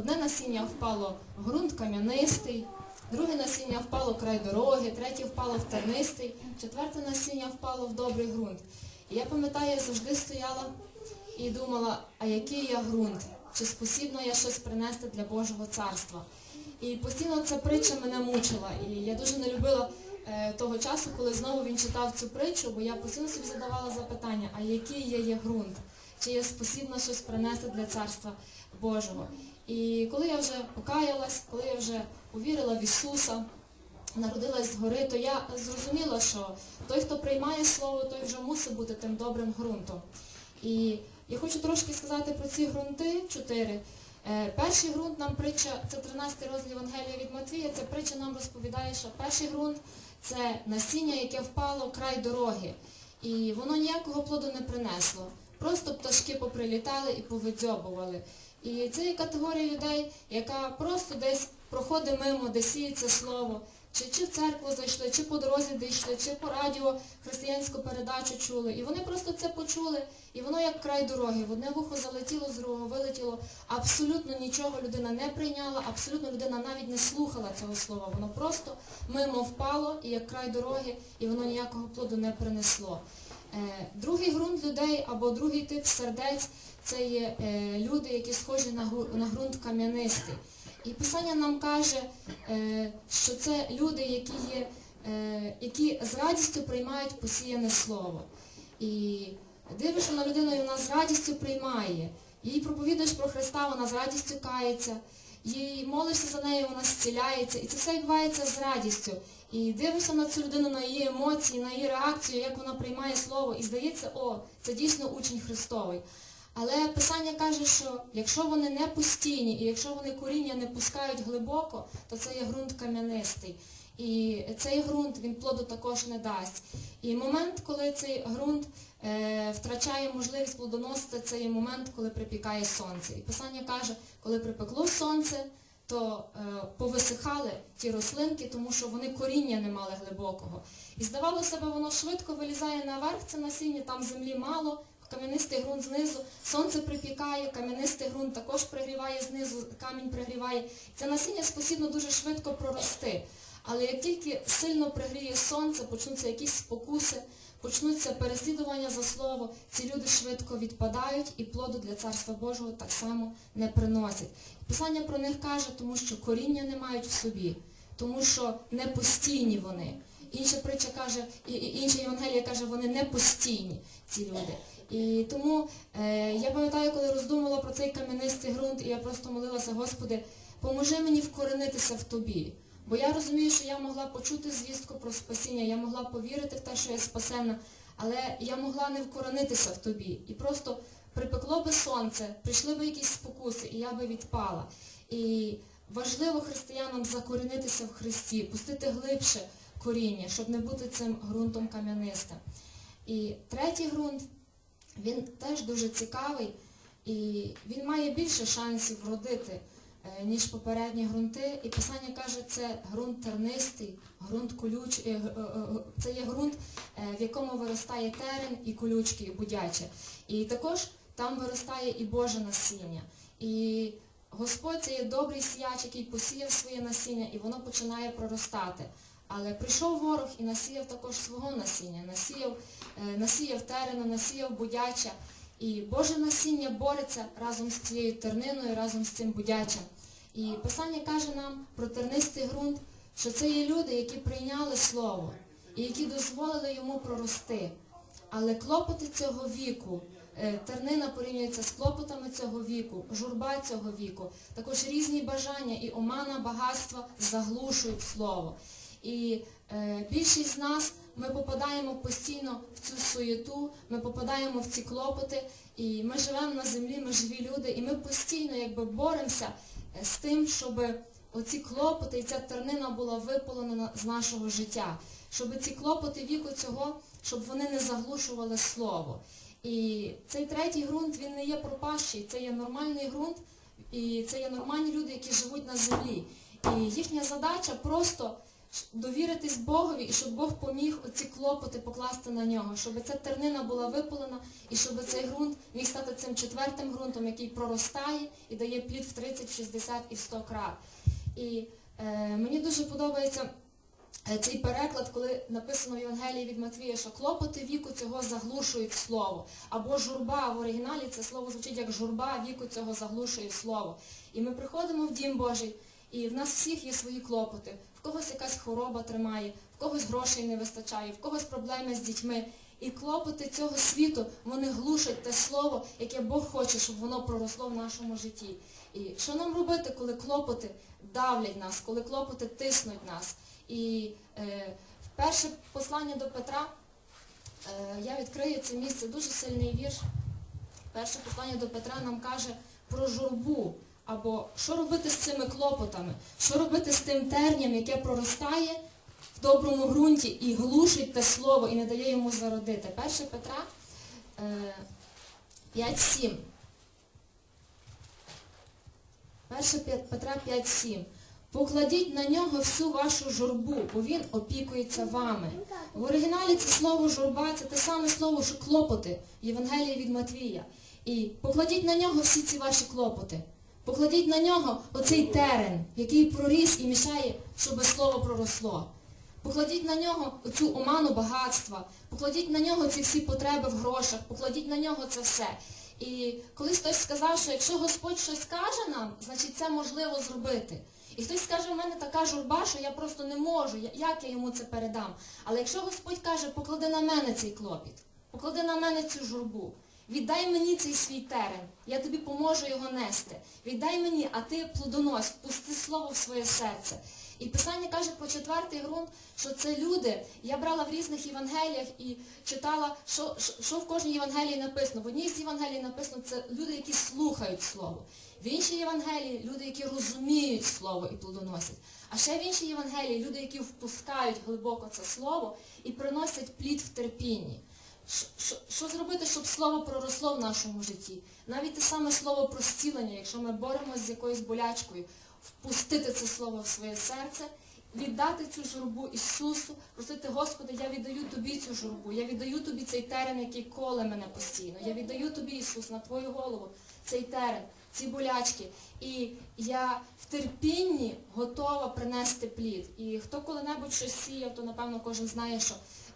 одне насіння впало в ґрунт кам'янистий, друге насіння впало край дороги, третє впало в тернистий, четверте насіння впало в добрий ґрунт. І я пам'ятаю, я завжди стояла і думала, а який я ґрунт? Чи спосібна я щось принести для Божого царства? І постійно ця притча мене мучила. І я дуже не любила е, того часу, коли знову він читав цю притчу, бо я постійно собі задавала запитання, а який я є ґрунт? Чи я спосібна щось принести для царства Божого? І коли я вже покаялась, коли я вже увірила в Ісуса, народилась згори, то я зрозуміла, що той, хто приймає слово, той вже мусить бути тим добрим ґрунтом. І я хочу трошки сказати про ці ґрунти чотири. Е, Перший ґрунт нам притча, це 13 розділ Євангелія від Матвія, ця притча нам розповідає, що перший ґрунт це насіння, яке впало край дороги. І воно ніякого плоду не принесло. Просто пташки поприлітали і повидзьобували. І це є категорія людей, яка просто десь проходить мимо, де сіється слово, чи, чи в церкву зайшли, чи по дорозі дійшли, чи по радіо християнську передачу чули. І вони просто це почули, і воно як край дороги. В одне вухо залетіло, з другого вилетіло. Абсолютно нічого людина не прийняла, абсолютно людина навіть не слухала цього слова. Воно просто мимо впало, і як край дороги, і воно ніякого плоду не принесло. Е, Другий ґрунт людей або другий тип сердець це є е, люди, які схожі на, ґрунт кам'янистий. І Писання нам каже, е, що це люди, які, є, е, які з радістю приймають посіяне слово. І дивишся на людину, і вона з радістю приймає. Їй проповідуєш про Христа, вона з радістю кається. Їй молишся за нею, вона зціляється. І це все відбувається з радістю. І дивишся на цю людину, на її емоції, на її реакцію, як вона приймає слово, і здається, о, це дійсно учень Христовий. Але Писання каже, що якщо вони не постійні і якщо вони коріння не пускають глибоко, то це є ґрунт кам'янистий. І цей ґрунт він плоду також не дасть. І момент, коли цей ґрунт е, втрачає можливість плодоносити, це є момент, коли припікає сонце. І Писання каже, коли припекло сонце, то е, повисихали ті рослинки, тому що вони коріння не мали глибокого. І здавалося б, воно швидко вилізає наверх, це насіння, там землі мало, кам'янистий ґрунт знизу, сонце припікає, кам'янистий ґрунт також пригріває знизу, камінь пригріває. Це насіння спосібно дуже швидко прорости. Але як тільки сильно пригріє сонце, почнуться якісь спокуси, почнуться переслідування за слово, ці люди швидко відпадають і плоду для Царства Божого так само не приносять. Писання про них каже, тому що коріння не мають в собі, тому що не постійні вони. Інша притча каже, інша Євангелія каже, вони не постійні, ці люди. І тому е, я пам'ятаю, коли роздумувала про цей кам'янистий ґрунт, і я просто молилася, Господи, поможи мені вкоренитися в Тобі. Бо я розумію, що я могла почути звістку про спасіння, я могла повірити в те, що я спасена, але я могла не вкоронитися в тобі. І просто припекло би сонце, прийшли би якісь спокуси, і я би відпала. І важливо християнам закорінитися в Христі, пустити глибше коріння, щоб не бути цим ґрунтом кам'янистим. І третій ґрунт, він теж дуже цікавий, і він має більше шансів вродити е, ніж попередні ґрунти. І Писання каже, це ґрунт тернистий, ґрунт колюч, е, е, це є ґрунт, в якому виростає терен і колючки, і будяче. І також там виростає і Боже насіння. І Господь це є добрий сіяч, який посіяв своє насіння, і воно починає проростати. Але прийшов ворог і насіяв також свого насіння, насіяв, е, насіяв терену, насіяв будяча. І Боже насіння бореться разом з цією терниною, разом з цим будячим. І Писання каже нам про тернистий ґрунт, що це є люди, які прийняли Слово і які дозволили йому прорости. Але клопоти цього віку, е, тернина порівнюється з клопотами цього віку, журба цього віку, також різні бажання і омана багатства заглушують слово. І е, більшість з нас ми попадаємо постійно в цю суєту, ми попадаємо в ці клопоти, і ми живемо на землі, ми живі люди, і ми постійно якби боремося е, з тим, щоб оці клопоти і ця тернина була випалена з нашого життя, щоб ці клопоти віку цього, щоб вони не заглушували слово. І цей третій ґрунт, він не є пропащий, це є нормальний ґрунт, і це є нормальні люди, які живуть на землі. І їхня задача просто довіритись Богові і щоб Бог поміг оці клопоти покласти на нього, щоб ця тернина була випалена і щоб цей ґрунт міг стати цим четвертим ґрунтом, який проростає і дає плід в 30, 60 і в 100 крат. І е, мені дуже подобається е, цей переклад, коли написано в Євангелії від Матвія, що клопоти віку цього заглушують слово. Або журба в оригіналі це слово звучить як журба віку цього заглушує слово. І ми приходимо в Дім Божий, і в нас всіх є свої клопоти. В когось якась хвороба тримає, в когось грошей не вистачає, в когось проблеми з дітьми. І клопоти цього світу, вони глушать те слово, яке Бог хоче, щоб воно проросло в нашому житті. І що нам робити, коли клопоти давлять нас, коли клопоти тиснуть нас? І е, перше послання до Петра, е, я відкрию це місце, дуже сильний вірш. Перше послання до Петра нам каже про журбу, або що робити з цими клопотами, що робити з тим терням, яке проростає в доброму ґрунті і глушить те слово і не дає йому зародити. Перше Петра е, 5.7. Перше Пет- Петра 5.7. Покладіть на нього всю вашу журбу, бо він опікується вами. В оригіналі це слово журба, це те саме слово, що клопоти в Євангелії від Матвія. І покладіть на нього всі ці ваші клопоти. Покладіть на нього оцей терен, який проріс і мішає, щоб слово проросло. Покладіть на нього оцю оману багатства, покладіть на нього ці всі потреби в грошах, покладіть на нього це все. І колись хтось сказав, що якщо Господь щось каже нам, значить це можливо зробити. І хтось скаже, в мене така журба, що я просто не можу, як я йому це передам. Але якщо Господь каже, поклади на мене цей клопіт, поклади на мене цю журбу, віддай мені цей свій терен, я тобі поможу його нести. Віддай мені, а ти плодонось, пусти слово в своє серце. І Писання каже про четвертий ґрунт, що це люди. Я брала в різних Євангеліях і читала, що, що в кожній Євангелії написано. В одній з Євангелій написано, це люди, які слухають Слово. В іншій Євангелії люди, які розуміють Слово і плодоносять. А ще в іншій Євангелії люди, які впускають глибоко це Слово і приносять плід в терпінні. Що- зробити, щоб слово проросло в нашому житті? Навіть те саме слово про зцілення, якщо ми боремося з якоюсь болячкою, впустити це слово в своє серце, віддати цю журбу Ісусу, просити, Господи, я віддаю Тобі цю журбу, я віддаю Тобі цей терен, який коле мене постійно. Я віддаю Тобі, Ісус, на Твою голову цей терен, ці болячки. І я в терпінні готова принести плід. І хто коли-небудь щось сіяв, то напевно кожен знає, що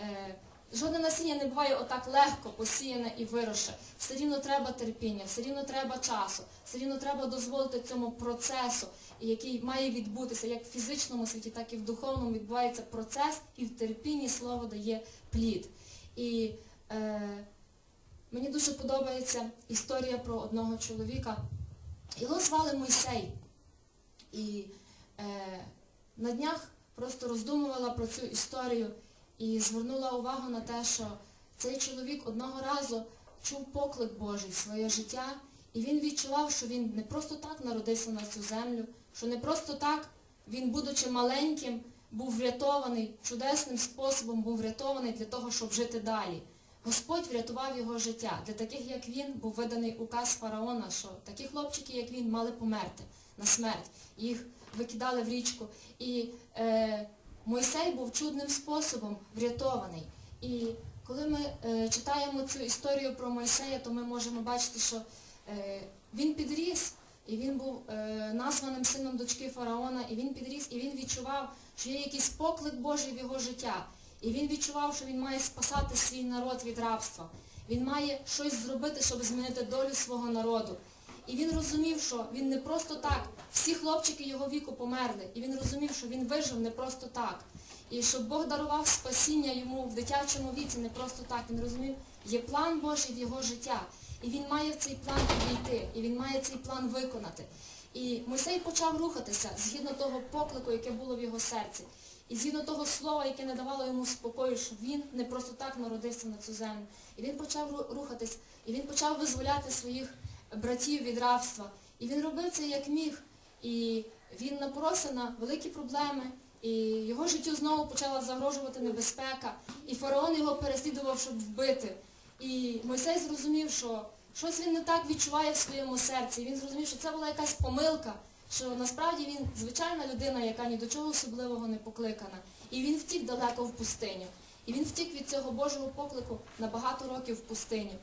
е, жодне насіння не буває отак легко посіяне і вироше. Все рівно треба терпіння, все рівно треба часу, все рівно треба дозволити цьому процесу, який має відбутися як в фізичному світі, так і в духовному відбувається процес, і в терпінні слово дає плід. І е, мені дуже подобається історія про одного чоловіка. Його звали Мойсей. І е, на днях просто роздумувала про цю історію і звернула увагу на те, що цей чоловік одного разу чув поклик Божий в своє життя, і він відчував, що він не просто так народився на цю землю, що не просто так він, будучи маленьким, був врятований, чудесним способом був врятований для того, щоб жити далі. Господь врятував його життя. Для таких, як він, був виданий указ фараона, що такі хлопчики, як він, мали померти на смерть. Їх викидали в річку. І е, Мойсей був чудним способом врятований. І коли ми е, читаємо цю історію про Мойсея, то ми можемо бачити, що е, він підріс, і він був е, названим сином дочки фараона, і він підріс, і він відчував, що є якийсь поклик Божий в його життя. І він відчував, що він має спасати свій народ від рабства. Він має щось зробити, щоб змінити долю свого народу. І він розумів, що він не просто так. Всі хлопчики його віку померли. І він розумів, що він вижив не просто так. І щоб Бог дарував спасіння йому в дитячому віці не просто так. Він розумів, є план Божий в його життя. І він має в цей план підійти, і він має цей план виконати. І Мойсей почав рухатися згідно того поклику, яке було в його серці. І згідно того слова, яке не давало йому спокою, що він не просто так народився на цю землю. І він почав рухатись, і він почав визволяти своїх братів від рабства. І він робив це як міг. І він напоровся на великі проблеми, і його життю знову почала загрожувати небезпека. І фараон його переслідував, щоб вбити. І Мойсей зрозумів, що щось він не так відчуває в своєму серці. І він зрозумів, що це була якась помилка, що насправді він звичайна людина, яка ні до чого особливого не покликана. І він втік далеко в пустиню. І він втік від цього Божого поклику на багато років в пустиню.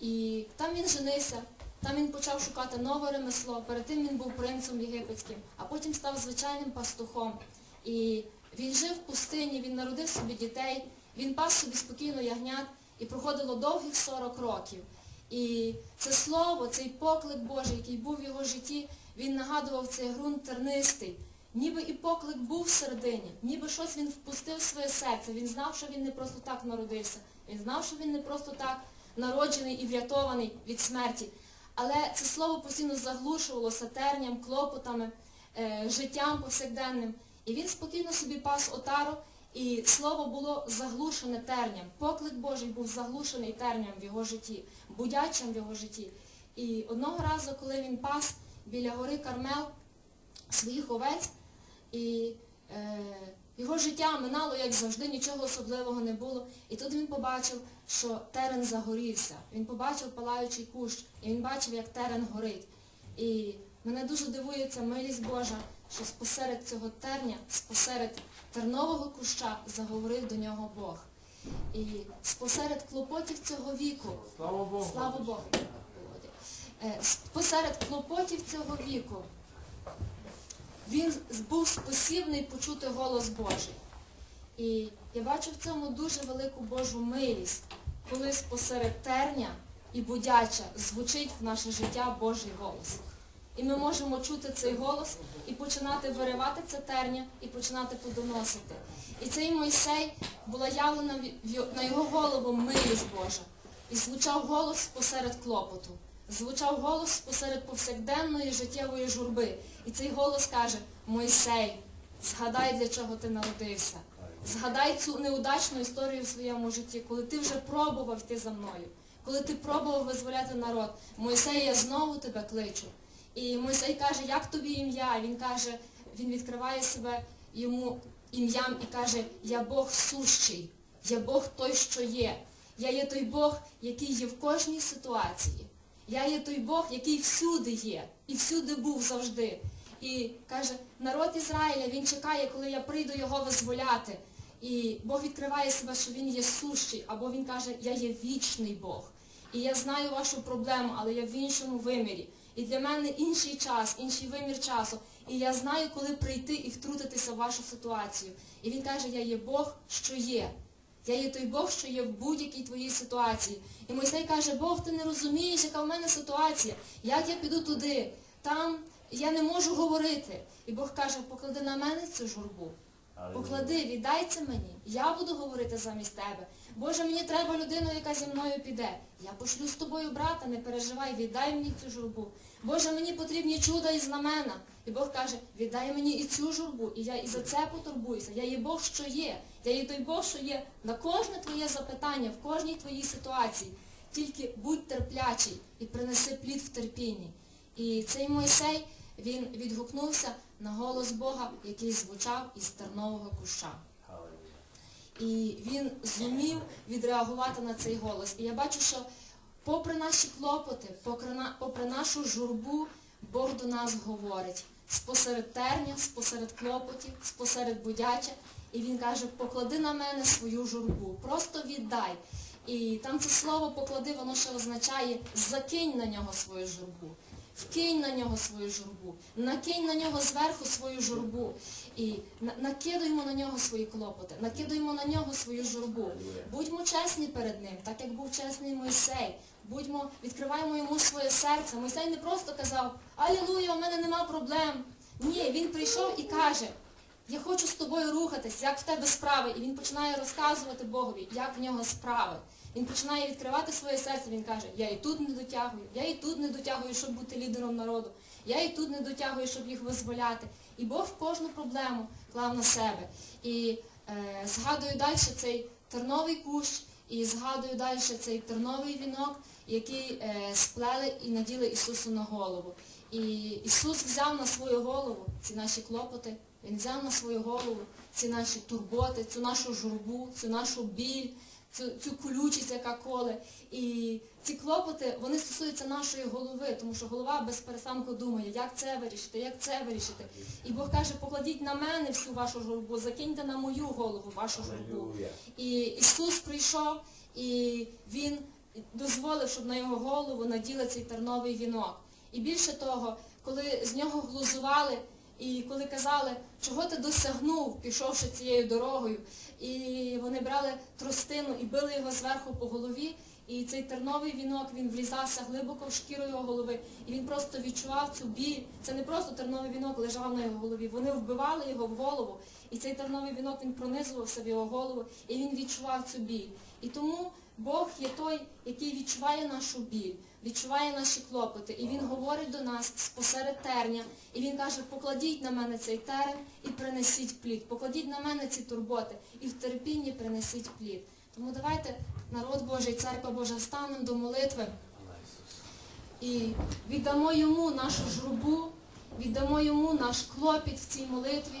І там він женився, там він почав шукати нове ремесло. Перед тим він був принцем єгипетським, а потім став звичайним пастухом. І він жив в пустині, він народив собі дітей, він пас собі спокійно ягнят і проходило довгих 40 років. І це слово, цей поклик Божий, який був в його житті, він нагадував цей ґрунт тернистий. Ніби і поклик був всередині, ніби щось він впустив в своє серце. Він знав, що він не просто так народився. Він знав, що він не просто так народжений і врятований від смерті. Але це слово постійно заглушувалося терням, клопотами, е, життям повсякденним. І він спокійно собі пас отару, і слово було заглушене терням. Поклик Божий був заглушений терням в його житті, будячим в його житті. І одного разу, коли він пас біля гори Кармел своїх овець, і е, його життя минало, як завжди, нічого особливого не було. І тут він побачив, що терен загорівся. Він побачив палаючий кущ, і він бачив, як терен горить. І мене дуже дивує ця милість Божа, що спосеред цього терня, спосеред тернового куща заговорив до нього Бог. І спосеред клопотів цього віку, Слава Богу. слава Богу, Е, спосеред клопотів цього віку, він був спосібний почути голос Божий. І я бачу в цьому дуже велику Божу милість, коли спосеред терня і будяча звучить в наше життя Божий голос. І ми можемо чути цей голос і починати виривати це терня і починати подоносити. І цей Мойсей була явлена на його голову милість Божа. І звучав голос посеред клопоту. Звучав голос посеред повсякденної життєвої журби. І цей голос каже: Мойсей, згадай, для чого ти народився. Згадай цю неудачну історію в своєму житті, коли ти вже пробував йти за мною, коли ти пробував визволяти народ. Мойсей, я знову тебе кличу. І Мойсей каже, як тобі ім'я? Він каже, він відкриває себе йому ім'ям і каже, я Бог сущий, я Бог той, що є. Я є той Бог, який є в кожній ситуації. Я є той Бог, який всюди є і всюди був завжди. І каже, народ Ізраїля, він чекає, коли я прийду його визволяти. І Бог відкриває себе, що він є сущий, або він каже, я є вічний Бог. І я знаю вашу проблему, але я в іншому вимірі. І для мене інший час, інший вимір часу. І я знаю, коли прийти і втрутитися в вашу ситуацію. І він каже, я є Бог, що є. Я є той Бог, що є в будь-якій твоїй ситуації. І Мойсей каже, Бог, ти не розумієш, яка в мене ситуація. Як я піду туди? Там я не можу говорити. І Бог каже, поклади на мене цю журбу. Поклади, віддай це мені. Я буду говорити замість тебе. Боже, мені треба людину, яка зі мною піде. Я пошлю з тобою брата, не переживай, віддай мені цю журбу. Боже, мені потрібні чуда і знамена. І Бог каже, віддай мені і цю журбу, і я і за це потурбуюся. Я є Бог, що є. Я є той Бог, що є на кожне твоє запитання, в кожній твоїй ситуації. Тільки будь терплячий і принеси плід в терпінні. І цей Мойсей, він відгукнувся на голос Бога, який звучав із тернового куща. І він зумів відреагувати на цей голос. І я бачу, що попри наші клопоти, попри, нашу журбу, Бог до нас говорить спосеред терня, спосеред клопотів, спосеред будяча. І він каже, поклади на мене свою журбу, просто віддай. І там це слово поклади, воно ще означає закинь на нього свою журбу. Вкинь на нього свою журбу, накинь на нього зверху свою журбу. І на- накидуємо на нього свої клопоти, накидуємо на нього свою журбу. Будьмо чесні перед ним, так як був чесний Мойсей. Будьмо, відкриваємо йому своє серце. Мойсей не просто казав, Алілуя, у мене нема проблем. Ні, він прийшов і каже, я хочу з тобою рухатись, як в тебе справи. І він починає розказувати Богові, як в нього справи. Він починає відкривати своє серце, він каже, я і тут не дотягую, я і тут не дотягую, щоб бути лідером народу, я і тут не дотягую, щоб їх визволяти. І Бог кожну проблему клав на себе. І е, згадую далі цей терновий кущ, і згадую далі цей терновий вінок, який е, сплели і наділи Ісусу на голову. І Ісус взяв на свою голову ці наші клопоти, Він взяв на свою голову ці наші турботи, цю нашу журбу, цю нашу біль, цю, цю колючість, яка коле. І ці клопоти вони стосуються нашої голови, тому що голова без перестанку думає, як це вирішити, як це вирішити. І Бог каже, покладіть на мене всю вашу журбу, закиньте на мою голову вашу журбу. І Ісус прийшов і Він дозволив, щоб на його голову наділи цей терновий вінок. І більше того, коли з нього глузували, і коли казали, чого ти досягнув, пішовши цією дорогою, і вони брали тростину і били його зверху по голові, і цей терновий вінок він влізався глибоко в шкіру його голови, і він просто відчував цю біль. Це не просто терновий вінок лежав на його голові. Вони вбивали його в голову, і цей терновий вінок він пронизувався в його голову, і він відчував цю біль. І тому Бог є той, який відчуває нашу біль, відчуває наші клопоти, і Він говорить до нас спосеред терня, і Він каже, покладіть на мене цей терен і принесіть плід, покладіть на мене ці турботи, і в терпінні принесіть плід. Тому давайте, народ Божий, церква Божа, встанемо до молитви. І віддамо йому нашу журбу, віддамо йому наш клопіт в цій молитві.